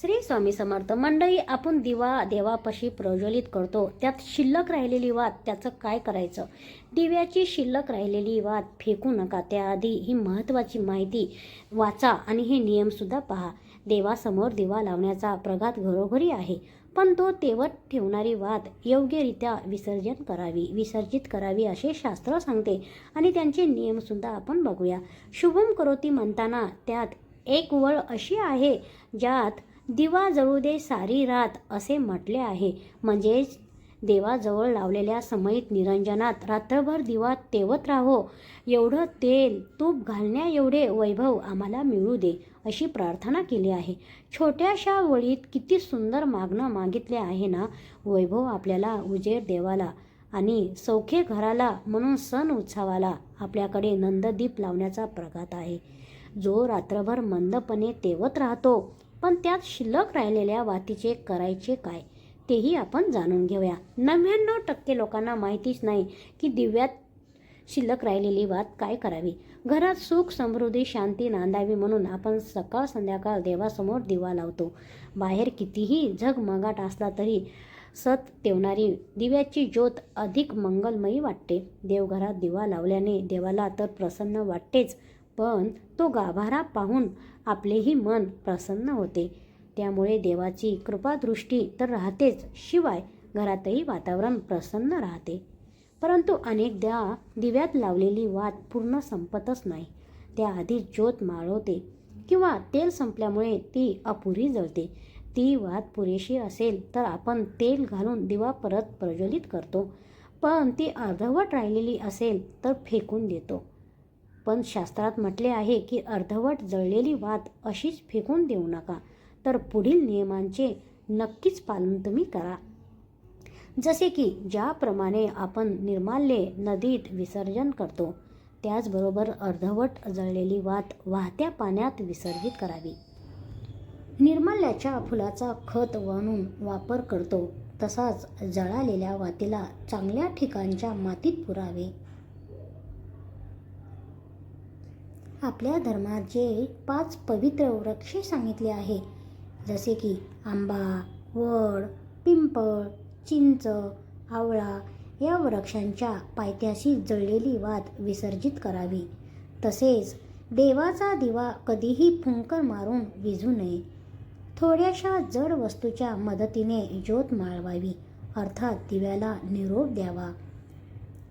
श्री स्वामी समर्थ मंडळी आपण दिवा देवापाशी प्रज्वलित करतो. त्यात शिल्लक राहिलेली वात त्याचं काय करायचं? दिव्याची शिल्लक राहिलेली वात फेकू नका. त्याआधी ही महत्त्वाची माहिती वाचा आणि हे नियमसुद्धा पहा. देवासमोर दिवा लावण्याचा प्रघात घरोघरी आहे पण तो तेवत ठेवणारी वात योग्यरित्या विसर्जन करावी विसर्जित करावी असे शास्त्र सांगते आणि त्यांचे नियमसुद्धा आपण बघूया. शुभम करोती म्हणताना त्यात एक वळ अशी आहे ज्यात दिवा जळू दे सारी रात असे म्हटले आहे. म्हणजेच देवाजवळ लावलेल्या समयित निरंजनात रात्रभर दिवा तेवत राहो. एवढं तेल तूप घालण्या एवढे वैभव आम्हाला मिळू दे अशी प्रार्थना केली आहे. छोट्याशा वळीत किती सुंदर मागणं मागितले आहे ना वैभव आपल्याला उजेड देवाला आणि सौखे घराला म्हणून सण उत्सवाला आपल्याकडे नंददीप लावण्याचा प्रघात आहे. जो रात्रभर मंदपणे तेवत राहतो पण त्यात शिल्लक राहिलेल्या वातीचे करायचे काय तेही आपण जाणून घेऊया. नव्याण्णव टक्के लोकांना माहितीच नाही की दिव्यात शिल्लक राहिलेली वात काय करावी. घरात सुख समृद्धी शांती नांदावी म्हणून आपण सकाळ संध्याकाळ देवासमोर दिवा लावतो. बाहेर कितीही झगमगाट असला तरी सत तेवणारी दिव्याची ज्योत अधिक मंगलमयी वाटते. देवघरात दिवा लावल्याने देवाला तर प्रसन्न वाटतेच पण तो गाभारा पाहून आपलेही मन प्रसन्न होते. त्यामुळे देवाची कृपादृष्टी तर राहतेच शिवाय घरातही वातावरण प्रसन्न राहते. परंतु अनेकदा दिव्यात लावलेली वात पूर्ण संपतच नाही. त्याआधी ज्योत माळवते किंवा तेल संपल्यामुळे ती अपुरी जळते. ती वात पुरेशी असेल तर आपण तेल घालून दिवा परत प्रज्वलित करतो. पण ती अर्धवट राहिलेली असेल तर फेकून देतो. पण शास्त्रात म्हटले आहे की अर्धवट जळलेली वात अशीच फेकून देऊ नका. तर पुढील नियमांचे नक्कीच पालन तुम्ही करा. जसे की ज्याप्रमाणे आपण निर्माल्ये नदीत विसर्जन करतो त्याचबरोबर अर्धवट जळलेली वात वाहत्या पाण्यात विसर्जित करावी. निर्माल्याच्या फुलाचा खत म्हणून वापर करतो तसाच जळालेल्या वातीला चांगल्या ठिकाणच्या मातीत पुरावे. आपल्या धर्मात जे पाच पवित्र वृक्ष सांगितले आहे जसे की आंबा वड पिंपळ चिंच आवळा या वृक्षांच्या पायथ्याशी जळलेली वाद विसर्जित करावी. तसेच देवाचा दिवा कधीही फुंकर मारून विझू नये. थोड्याशा जड वस्तूच्या मदतीने ज्योत माळवावी अर्थात दिव्याला निरोप द्यावा.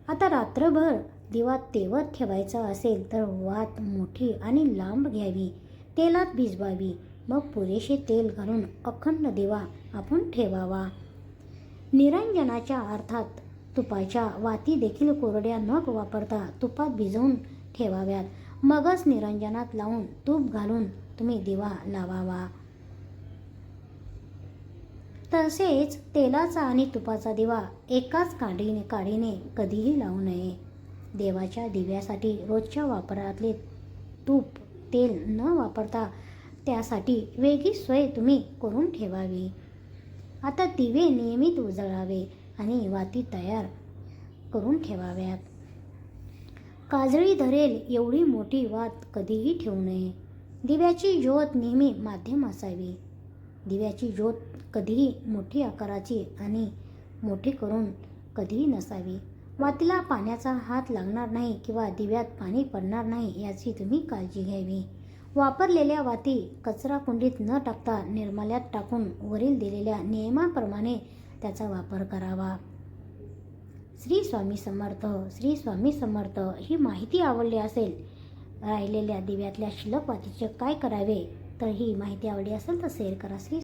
आता रात्रभर दिवा तेवत ठेवायचा असेल तर वात मोठी आणि लांब घ्यावी. तेलात भिजवावी. मग पुरेसे तेल घालून अखंड दिवा आपण ठेवावा. निरंजनाच्या अर्थात तुपाच्या वाती देखील कोरड्या न वापरता तुपात भिजवून ठेवाव्यात. मगच निरंजनात लावून तूप घालून तुम्ही दिवा लावावा. तसेच तेलाचा आणि तुपाचा दिवा एकाच काडीने काडीने कधीही लावू नये. देवाच्या दिव्यासाठी रोजच्या वापरातले तूप तेल न वापरता त्यासाठी वेगळी सोय तुम्ही करून ठेवावी. आता दिवे नियमित उजळावे आणि वाती तयार करून ठेवाव्यात. काजळी धरेल एवढी मोठी वात कधीही ठेवू नये. दिव्याची ज्योत नेहमी माध्यम असावी. दिव्याची ज्योत कधीही मोठी आकाराची आणि मोठी करून कधीही नसावी. वातीला पाण्याचा हात लागणार नाही किंवा दिव्यात पाणी पडणार नाही याची तुम्ही काळजी घ्यावी. वापरलेल्या वाती कचरा कुंडीत न टाकता निर्माल्यात टाकून वरील दिलेल्या नियमाप्रमाणे त्याचा वापर करावा. श्री स्वामी समर्थ श्री स्वामी समर्थ ही माहिती आवडली असेल राहिलेल्या दिव्यातल्या शिल्लक वातीचे काय करावे? तर ही माहिती आवडली असेल तर शेअर करा. श्री